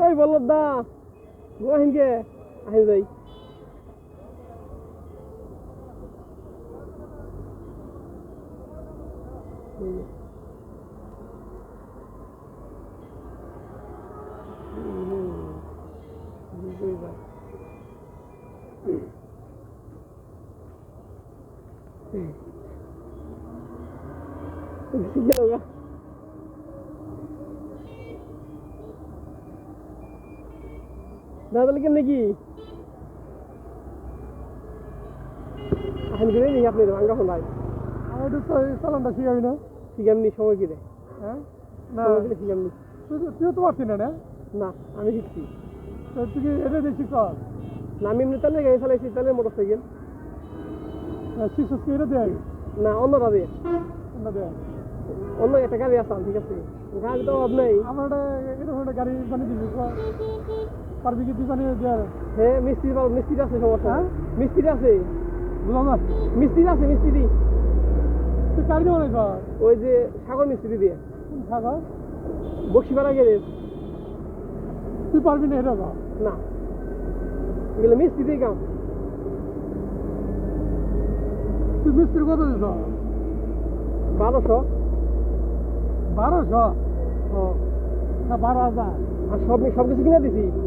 এই বলদ দা আহিন কে আহিন যাই Gel দাদা কেমনে কি এখন গেলে নি আপনি ভাঙ্গা ফোন ভাই। আমার তো চালানটা শিখাবি না শিখামনি সময় কিরে হ্যাঁ? না। শিখামনি তুই তো- পারছিস না না? না আমি শিখছি। তুই কি এটা দিয়ে শিখছ? না আমি এমনি তাহলে গাড়ি চালাইছি তাহলে মোটর সাইকেল শিখছিস কি এটা দেয়? না অন্যটা দিয়ে। না দেয়। অন্য একটা গাড়ি আসাম ঠিক আছে। গাড়ি তো অভাব নেই। আমার একটা একটা গাড়ি বানিয়ে দিবি পারবি কি তুই হ্যাঁ মিস্ত্রি পাবো মিস্ত্রি আছে সমস্যা। হ্যাঁ? মিস্ত্রি আছে। বুঝলাম না। মিস্ত্রি আছে মিস্ত্রি। তুই গাড়ি দেবো না স্যার ওই যে সাগর মিস্ত্রি দিয়ে। কোন থাকা বক্সিপাড়া গ্যারেজ তুই পারবি না এটা কর। না। এগুলো মিস্ত্রি দিয়ে কাম তুই মিস্ত্রি কত দিস বারোশো। বারোশো? ও। না বারো হাজার। আর সব সব কিছু কিনে দিছি।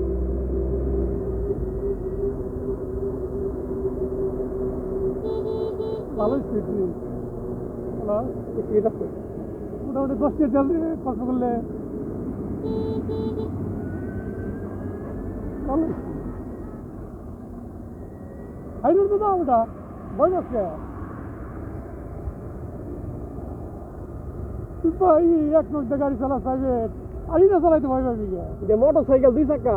ভালো স্পিড হ্যালো স্পিড আছে মোটামুটি দশ টাকা তেল দিয়ে খরচ করলে ভালো হাইরোড তো দাম ওটা ভয় পাচ্ছে তুই ভাই এক নদীতে গাড়ি চালা প্রাইভেট আরই না চালাইতে ভয় পাবি কে এটা মোটর সাইকেল দুই চাকা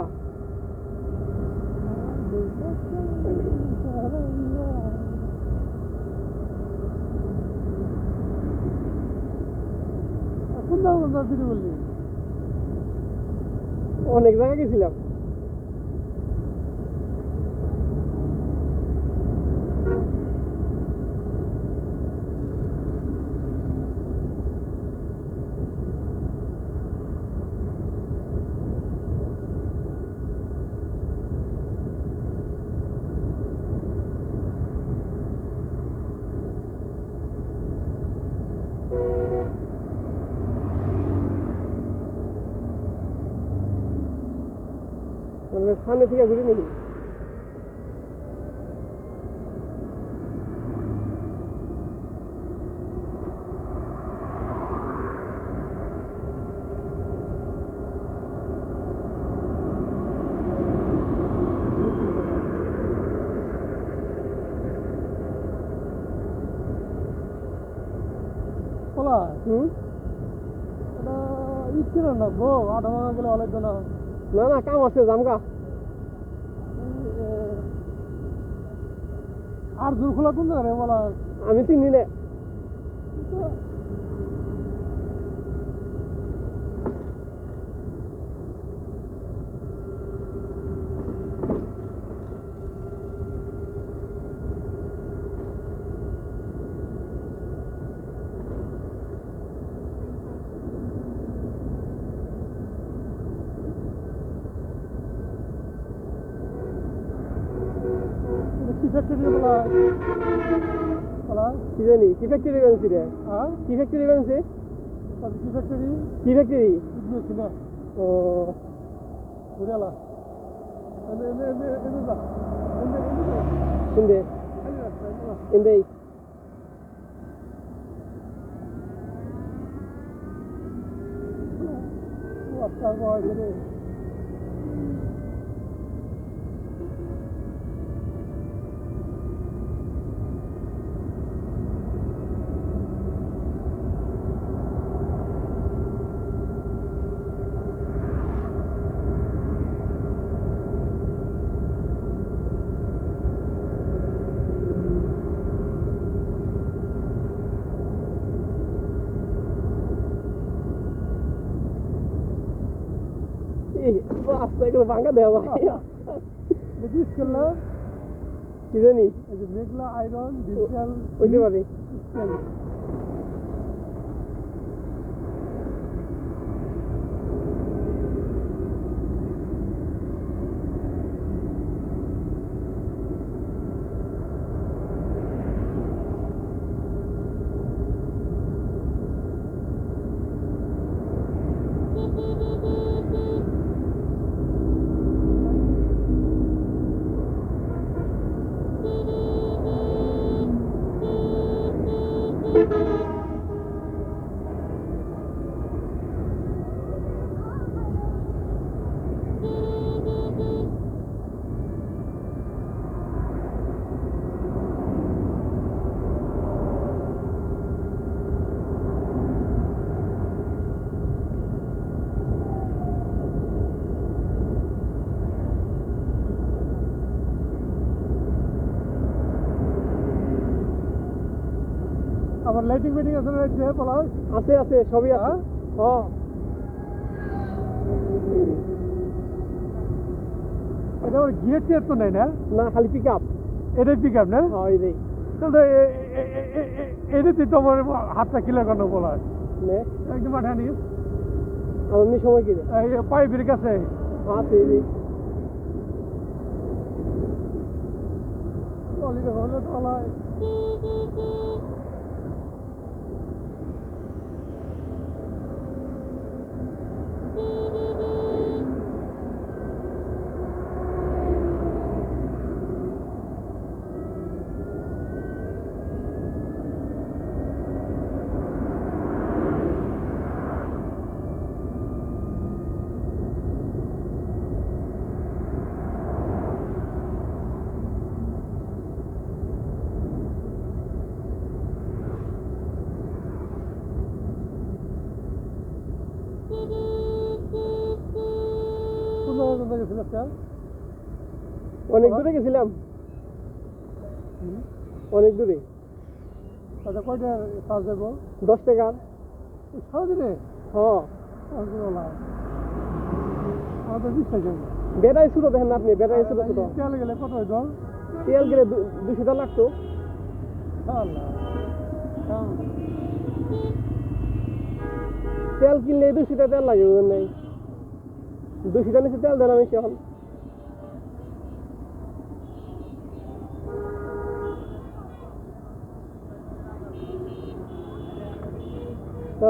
কোন দিদি বললি? অনেক জায়গায় গেছিলাম। সামনে থেকে ঘুরে নিবি। হুম? এটা ইচ্ছে না গো আধা ভাঙা গেলে অনেক না না না কাম আছে জামগা আর জোর খোলা কোন জায়গায় বলা আমি চিনি না এটা কি ফ্যাক্টরি বলা বলা কি জানি কি ফ্যাক্টরি গেছি রে হ্যাঁ কি ফ্যাক্টরি গেছি তাহলে কি ফ্যাক্টরি কি ফ্যাক্টরি বুঝছি না ও ঘুরে আলা এনে এনে এনে এনে যা এনে এনে যা ইন্দে এই রাস্তা, এই আস্তে করে ভাঙা দেওয়া। ভাই দেখিস করলাম কি জানি? এই যে মেঘলা আয়রন ডিজিটাল Música আমার লাইটিং মিটিং আছে না যে বলা। হয় আছে আছে সবই আছে। হ্যাঁ? এটা ওর গিয়ার টিয়ার তো নাই না? না খালি পিক আপ এটাই। পিক আপ না হ্যাঁ এই দেই তাহলে এটাতে তো আমার হাতটা কিলার কেন বলা হয়। নে। একদম আঠা নিস আমি সময় কি এই পাইপের কাছে। আছে এই তলায় কোন জায়গায় গেছিল একটা অনেক দূরে গেছিলাম? অনেক দূরে। আচ্ছা কয়টা চার্জ দেবো? দশ টাকার সারাদিনে হ্যাঁ। আমাদের বিশ টাকা বেড়াই ছোট দেখেন আপনি বেড়াই ছোট ছোট। তেল গেলে কত তেল গেলে দুশো টাকা লাগতো। তেল কিনলে দুশো টাকা তেল লাগে বুঝলেন নাই দুশো টাকা নিচে তেল দেন আমি এখন।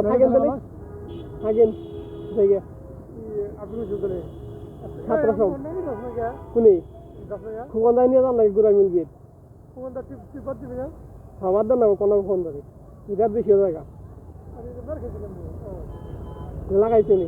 থাকেন তাহলে? থাকেন কোনি? নিয়ে যান নাকি গুড়া মিল গিয়ে আমার দেন না কোনো ফোন ধরে বেশি জায়গা লাগাইছে নি